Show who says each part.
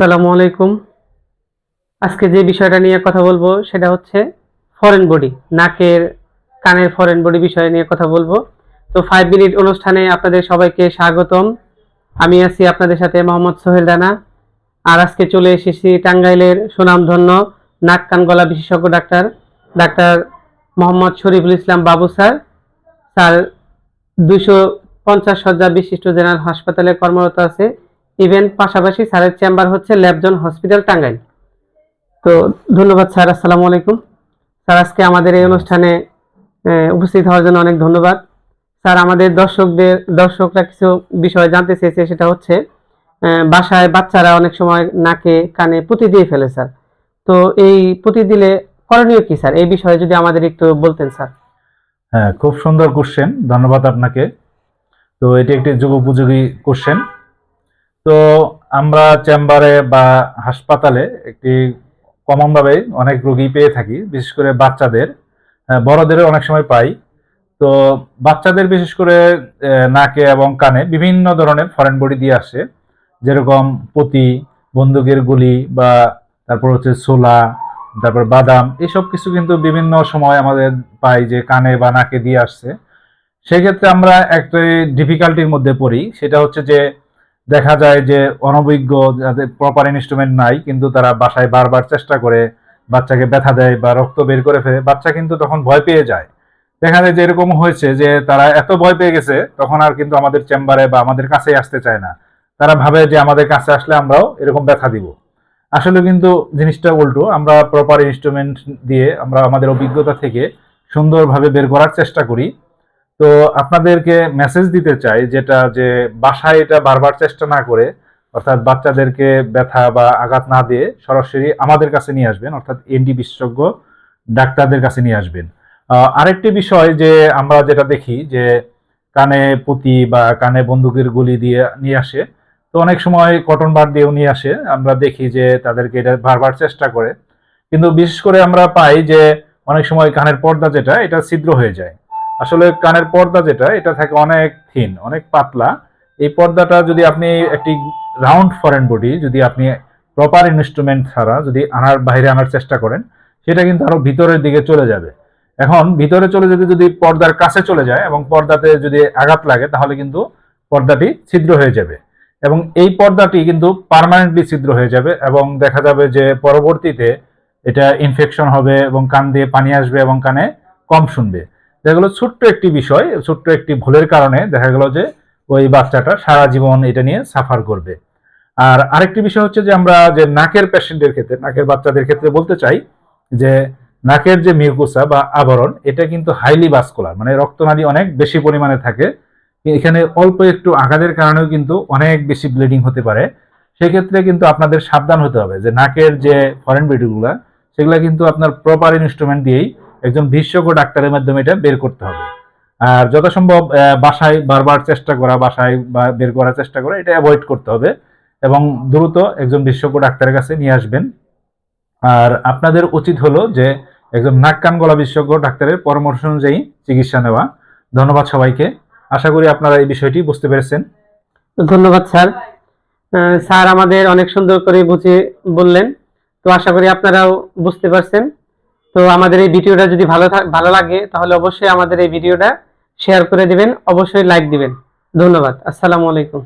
Speaker 1: আসসালামু আলাইকুম। আজকে যে বিষয়টা নিয়ে কথা বলব সেটা হচ্ছে ফরেন বডি নাকের, কানের ফরেন বডি বিষয় নিয়ে কথা বলব। তো ফাইভ মিনিট অনুষ্ঠানে আপনাদের সবাইকে স্বাগতম। আমি আছি আপনাদের সাথে মোহাম্মদ সোহেল রানা। আর আজকে চলে এসেছি টাঙ্গাইলের সুনামধন্য নাক, কান গলা বিশেষজ্ঞ doctor doctor Mohammad Shariful Islam Babu sir. Sir, দুইশো পঞ্চাশ শয্যা বিশিষ্ট জেনারেল হাসপাতালে কর্মরত আছে। ইভেন পাশাপাশি স্যারের চেম্বার হচ্ছে ল্যাবজন হসপিটাল টাঙ্গাইল। তো ধন্যবাদ স্যার, আসসালামু আলাইকুম। স্যার, আজকে আমাদের এই অনুষ্ঠানে উপস্থিত হওয়ার জন্য অনেক ধন্যবাদ। স্যার, আমাদের দর্শকদের, দর্শকরা কিছু বিষয় জানতে চেয়েছে, সেটা হচ্ছে বাসায় বাচ্চারা অনেক সময় নাকে, কানে পুঁতি দিয়ে ফেলে, স্যার। তো এই পুঁতি দিলে করণীয় কি, স্যার? এই বিষয়ে যদি আমাদের একটু বলতেন, স্যার।
Speaker 2: হ্যাঁ খুব সুন্দর কোশ্চেন ধন্যবাদ আপনাকে। তো এটি একটি যুগোপযোগী কোশ্চেন তো আমরা চেম্বারে বা হাসপাতালে একটি কমনভাবে অনেক রোগী পেয়ে থাকি বিশেষ করে বাচ্চাদের। আহ, বড়দেরও অনেক সময় পাই। তো বাচ্চাদের বিশেষ করে নাকে এবং কানে বিভিন্ন ধরনের ফরেন বডি দিয়ে আসে। যেরকম পতি বন্দুকের গুলি বা তারপর হচ্ছে ছোলা তারপর বাদাম এসব কিছু কিন্তু বিভিন্ন সময় আমাদের পাই যে কানে বা নাকে দিয়ে আসছে। সেক্ষেত্রে আমরা একটা ডিফিকাল্টির মধ্যে পড়ি। সেটা হচ্ছে যে দেখা যায় যে অনভিজ্ঞ যাদের প্রপার ইনস্ট্রুমেন্ট নাই, কিন্তু তারা বাসায় বারবার চেষ্টা করে বাচ্চাকে ব্যথা দেয় বা রক্ত বের করে ফেলে, বাচ্চা কিন্তু তখন ভয় পেয়ে যায়। দেখা যায় যে এরকম হয়েছে যে তারা এত ভয় পেয়ে গেছে, তখন আর কিন্তু আমাদের চেম্বারে বা আমাদের কাছেই আসতে চায় না। তারা ভাবে যে আমাদের কাছে আসলে আমরাও এরকম ব্যথা দিব। আসলে কিন্তু জিনিসটা উল্টো, আমরা প্রপার ইনস্ট্রুমেন্ট দিয়ে আমরা আমাদের অভিজ্ঞতা থেকে সুন্দরভাবে বের করার চেষ্টা করি। তো আপনাদেরকে মেসেজ দিতে চাই যেটা যে বাসায় এটা বারবার চেষ্টা না করে, অর্থাৎ বাচ্চাদেরকে ব্যথা বা আঘাত না দিয়ে সরাসরি আমাদের কাছে নিয়ে আসবেন, অর্থাৎ এনডি বিশেষজ্ঞ ডাক্তারদের কাছে নিয়ে আসবেন। আরেকটি বিষয় যে আমরা যেটা দেখি যে কানে পুঁতি বা কানে বন্দুকের গুলি দিয়ে নিয়ে আসে, তো অনেক সময় কটন বার দিয়েও নিয়ে আসে। আমরা দেখি যে তাদেরকে এটা বারবার চেষ্টা করে। কিন্তু বিশেষ করে আমরা পাই যে অনেক সময় কানের পর্দা যেটা, এটা ছিদ্র হয়ে যায়। আসলে কানের পর্দা যেটা, এটা থাকে অনেক থিন অনেক পাতলা। এই পর্দাটা যদি আপনি একটি রাউন্ড ফরেন বডি যদি আপনি প্রপার ইনস্ট্রুমেন্ট ছাড়া যদি আনার বাইরে আনার চেষ্টা করেন, সেটা কিন্তু আরও ভিতরের দিকে চলে যাবে। এখন ভিতরে চলে যেতে যদি পর্দার কাছে চলে যায় এবং পর্দাতে যদি আঘাত লাগে, তাহলে কিন্তু পর্দাটি ছিদ্র হয়ে যাবে। এবং এই পর্দাটি কিন্তু পার্মানেন্টলি ছিদ্র হয়ে যাবে এবং দেখা যাবে যে পরবর্তীতে এটা ইনফেকশন হবে এবং কান দিয়ে পানি আসবে এবং কানে কম শুনবে। দেখা গেলো ছোট্ট একটি বিষয়, ছোট্ট একটি ভুলের কারণে দেখা গেল যে ওই বাচ্চাটা সারা জীবন এটা নিয়ে সাফার করবে। আর আরেকটি বিষয় হচ্ছে যে আমরা যে নাকের পেশেন্টের ক্ষেত্রে, নাকের বাচ্চাদের ক্ষেত্রে বলতে চাই যে নাকের যে মিউকুসা বা আবরণ, এটা কিন্তু হাইলি ভাস্কুলার মানে রক্তনালী অনেক বেশি পরিমাণে থাকে। এখানে অল্প একটু আঘাতের কারণেও কিন্তু অনেক বেশি ব্লিডিং হতে পারে। সেক্ষেত্রে কিন্তু আপনাদের সাবধান হতে হবে যে নাকের যে ফরেন বিডিগুলা সেগুলা কিন্তু আপনার প্রপার ইনস্ট্রুমেন্ট দিয়েই একজন বিশেষজ্ঞ ডাক্তারের মাধ্যমে এটা বের করতে হবে। আর যথাসম্ভব বাসায় বারবার চেষ্টা করা, বাসায় বা বের করার চেষ্টা করা, এটা অ্যাভয়েড করতে হবে এবং দ্রুত একজন বিশেষজ্ঞ ডাক্তারের কাছে নিয়ে আসবেন। আর আপনাদের উচিত হলো যে একজন নাক কান গলা বিশেষজ্ঞ ডাক্তারের পরামর্শ অনুযায়ী চিকিৎসা নেওয়া। ধন্যবাদ সবাইকে। আশা করি আপনারা এই বিষয়টি বুঝতে পেরেছেন।
Speaker 1: ধন্যবাদ, স্যার। স্যার আমাদের অনেক সুন্দর করে বুঝিয়ে বললেন। তো আশা করি আপনারাও বুঝতে পারছেন। তো আমাদের এই ভিডিওটা যদি ভালো ভালো লাগে, তাহলে অবশ্যই আমাদের এই ভিডিওটা শেয়ার করে দিবেন, অবশ্যই লাইক দিবেন। ধন্যবাদ। আসসালামু আলাইকুম।